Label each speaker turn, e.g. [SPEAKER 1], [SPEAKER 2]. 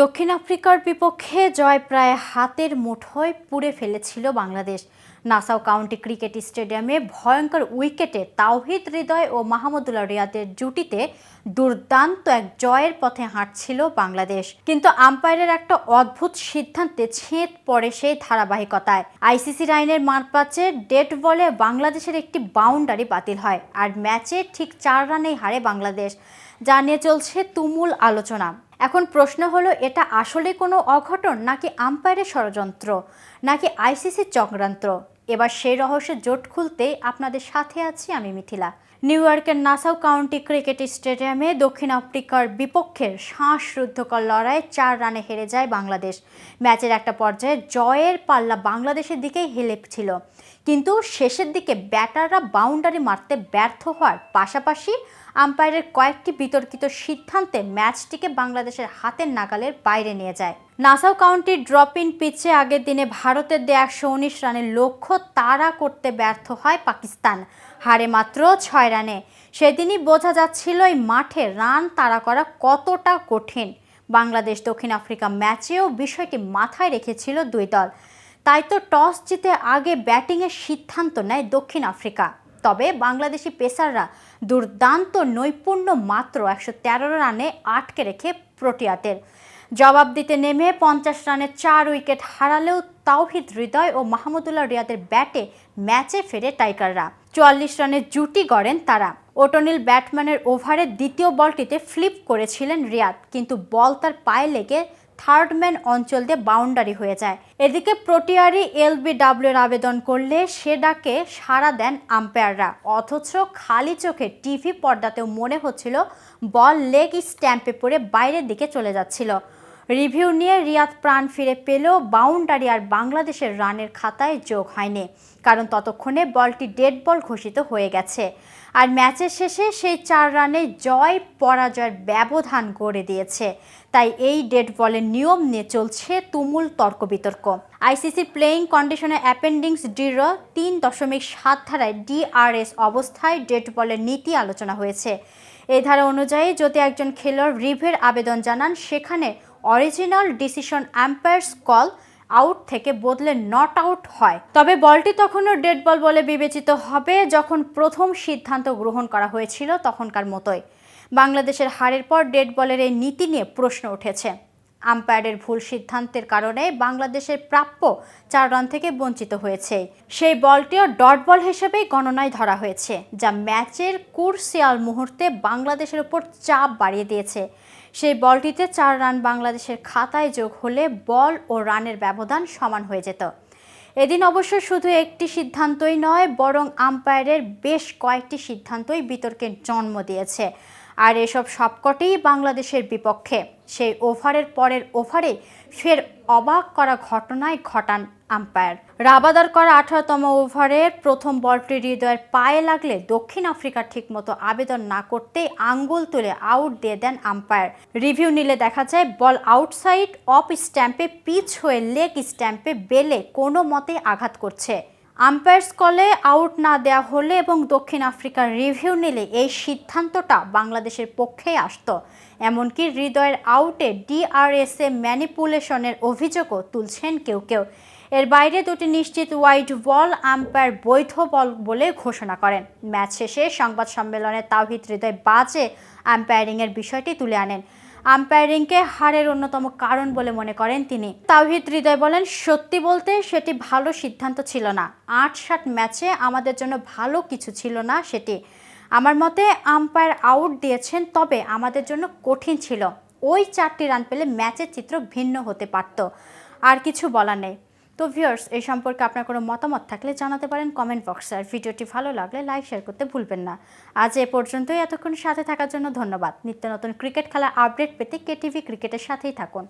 [SPEAKER 1] দক্ষিণ আফ্রিকার বিপক্ষে জয় প্রায় হাতের মুঠোয় পুড়ে ফেলেছিল বাংলাদেশ। নাসাও কাউন্টি ক্রিকেট স্টেডিয়ামে ভয়ঙ্কর উইকেটে তাওহিদ হৃদয় ও মাহমুদুল্লাহ রিয়াদের জুটিতে দুর্দান্ত এক জয়ের পথে হাঁটছিল বাংলাদেশ। কিন্তু আম্পায়ারের একটা অদ্ভুত সিদ্ধান্তে ছেদ পড়ে সেই ধারাবাহিকতায়। আইসিসির আইনের মারপ্যাচে ডেট বলে বাংলাদেশের একটি বাউন্ডারি বাতিল হয়, আর ম্যাচে ঠিক চার রানেই হারে বাংলাদেশ। যা নিয়ে চলছে তুমুল আলোচনা। এখন প্রশ্ন হলো, এটা আসলে কোনো অঘটন নাকি আম্পায়ারের ষড়যন্ত্র নাকি আইসিসির চক্রান্ত? এবার সেই রহস্যের জোট খুলতে আপনাদের সাথে আছি আমি মিথিলা। নিউ ইয়র্কের নাসাউ কাউন্টি ক্রিকেট স্টেডিয়ামে দক্ষিণ আফ্রিকার বিপক্ষের শ্বাসরুদ্ধকর লড়াই চার রানে হেরে যায় বাংলাদেশ। ম্যাচের একটা পর্যায়ে জয়ের পাল্লা বাংলাদেশের দিকেই হেলে ছিল। কিন্তু শেষের দিকে ব্যাটাররা বাউন্ডারি মারতে ব্যর্থ হওয়ার পাশাপাশি আম্পায়ারের কয়েকটি বিতর্কিত সিদ্ধান্তে ম্যাচটিকে বাংলাদেশের হাতের নাগালের বাইরে নিয়ে যায়। নাসাউ কাউন্টির ড্রপ ইন পিচে আগের দিনে ভারতের দেয়া একশো উনিশ রানের লক্ষ্য তাড়া করতে ব্যর্থ হয় পাকিস্তান। হারে মাত্র ছয় রানে। সেদিনই বোঝা যাচ্ছিল এই মাঠে রান তাড়া করা কতটা কঠিন। বাংলাদেশ দক্ষিণ আফ্রিকা ম্যাচেও বিষয়টি মাথায় রেখেছিল দুই দল। তাই তো টস জিতে আগে ব্যাটিংয়ের সিদ্ধান্ত নেয় দক্ষিণ আফ্রিকা। তবে বাংলাদেশি পেসাররা দুর্দান্ত নৈপুণ্য মাত্র একশো তেরো রানে আটকে রেখে প্রোটিয়াদের। জবাব দিতে নেমে পঞ্চাশ রানে চার উইকেট হারালেও তাওহিদ হৃদয় ও মাহমুদুল্লাহ রিয়াদের ব্যাটে ম্যাচে ফেরে টাইকাররা চুয়াল্লিশ রানে জুটি গড়েন তারা। ওটনিল ব্যাটম্যানের ওভারে দ্বিতীয় বলটিতে ফ্লিপ করেছিলেন রিয়াদ, কিন্তু বল তার পায়ে লেগে থার্ড ম্যান অঞ্চল দিয়ে বাউন্ডারি হয়ে যায়। এদিকে প্রোটিয়ারি এলবিডাব্লিউ এর আবেদন করলে সে ডাকে সাড়া দেন আম্পায়াররা। অথচ খালি চোখে টিভি পর্দাতেও মনে হচ্ছিল, বল লেগ স্ট্যাম্পে পড়ে বাইরের দিকে চলে যাচ্ছিল। রিভিউ নিয়ে রিয়াদ প্রাণ ফিরে পেলেও বাউন্ডারি আর বাংলাদেশের রানের খাতায় যোগ হয়নি, কারণ ততক্ষণে বলটি ডেড বল ঘোষিত হয়ে গেছে। আর ম্যাচের শেষে সেই চার রানে জয় পরাজয়ের ব্যবধান গড়ে দিয়েছে। তাই এই ডেড বলের নিয়ম নিয়ে চলছে তুমুল তর্ক বিতর্ক আইসিসি প্লেয়িং কন্ডিশনে অ্যাপেন্ডিংস ডির তিন দশমিক সাত ধারায় ডিআরএস অবস্থায় ডেড বলের নীতি আলোচনা হয়েছে। এই ধারা অনুযায়ী যদি একজন খেলোয়াড় রিভের আবেদন জানান, সেখানে original decision umpire's call out থেকে বদলে নট আউট হয়। তবে বলটি তখনও ডেড বল বলে বিবেচিত হবে যখন প্রথম সিদ্ধান্ত গ্রহণ করা হয়েছিল তখনকার মতোই। বাংলাদেশের হারের পর ডেড বলের এই নীতি নিয়ে প্রশ্ন উঠেছে। আম্পায়ারের ভুল সিদ্ধান্তের কারণে বাংলাদেশের প্রাপ্য চার রান থেকে বঞ্চিত হয়েছে। সেই বলটিও ডট বল হিসেবেই গণনায় ধরা হয়েছে, যা ম্যাচের কুরসিয়াল মুহূর্তে বাংলাদেশের উপর চাপ বাড়িয়ে দিয়েছে। সেই বলটিতে চার রান বাংলাদেশের খাতায় যোগ হলে বল ও রানের ব্যবধান সমান হয়ে যেত। এদিন অবশ্য শুধু একটি সিদ্ধান্তই নয়, বরং আম্পায়ারের বেশ কয়েকটি সিদ্ধান্তই বিতর্কের জন্ম দিয়েছে। আর এসব সবকটিই বাংলাদেশের বিপক্ষে। সেই ওভারের পরের ওভারে ফের অবাক করা ঘটনায় ঘটান আম্পায়ার। রাবাদার করা আঠারোতম ওভারের প্রথম বলটি হৃদয়ের পায়ে লাগলে দক্ষিণ আফ্রিকা ঠিকমতো আবেদন না করতেই আঙ্গুল তুলে আউট দিয়ে দেন আম্পায়ার। রিভিউ নিলে দেখা যায়, বল আউটসাইড, অফ স্ট্যাম্পে, পিচ হয়ে লেগ স্ট্যাম্পে বেলে কোনো মতে আঘাত করছে। আম্পায়ার্স কলে আউট না দেওয়া হলে এবং দক্ষিণ আফ্রিকার রিভিউ নিলে এই সিদ্ধান্তটা বাংলাদেশের পক্ষেই আসতো। এমনকি হৃদয়ের আউটে ডিআরএসএ ম্যানিপুলেশনের অভিযোগও তুলছেন কেউ কেউ। এর বাইরে দুটি নিশ্চিত হোয়াইট বল আম্পায়ার বৈধ বল বলে ঘোষণা করেন। ম্যাচ শেষে সংবাদ সম্মেলনে তাওহিদ হৃদয় বাজে আম্পায়ারিংয়ের বিষয়টি তুলে আনেন। আম্পায়ারিংকে হারের অন্যতম কারণ বলে মনে করেন তিনি। তাওহিদ হৃদয় বলেন, সত্যি বলতে সেটি ভালো সিদ্ধান্ত ছিল না। আট ষাট ম্যাচে আমাদের জন্য ভালো কিছু ছিল না সেটি। আমার মতে আম্পায়ার আউট দিয়েছেন তবে আমাদের জন্য কঠিন ছিল। ওই চারটি রান পেলে ম্যাচের চিত্র ভিন্ন হতে পারত। আর কিছু বলা নেই। তো ভিউয়ার্স এই সম্পর্কে আপনার কোনো মতামত থাকলে জানাতে পারেন কমেন্ট বক্সে আর ভিডিওটি ভালো লাগলে লাইক শেয়ার করতে ভুলবেন না। আজ এ পর্যন্তই। এতক্ষণ সাথে থাকার জন্য ধন্যবাদ। নিত্য নতুন ক্রিকেট খেলা আপডেট পেতে কেটিভি ক্রিকেটের সাথেই থাকুন।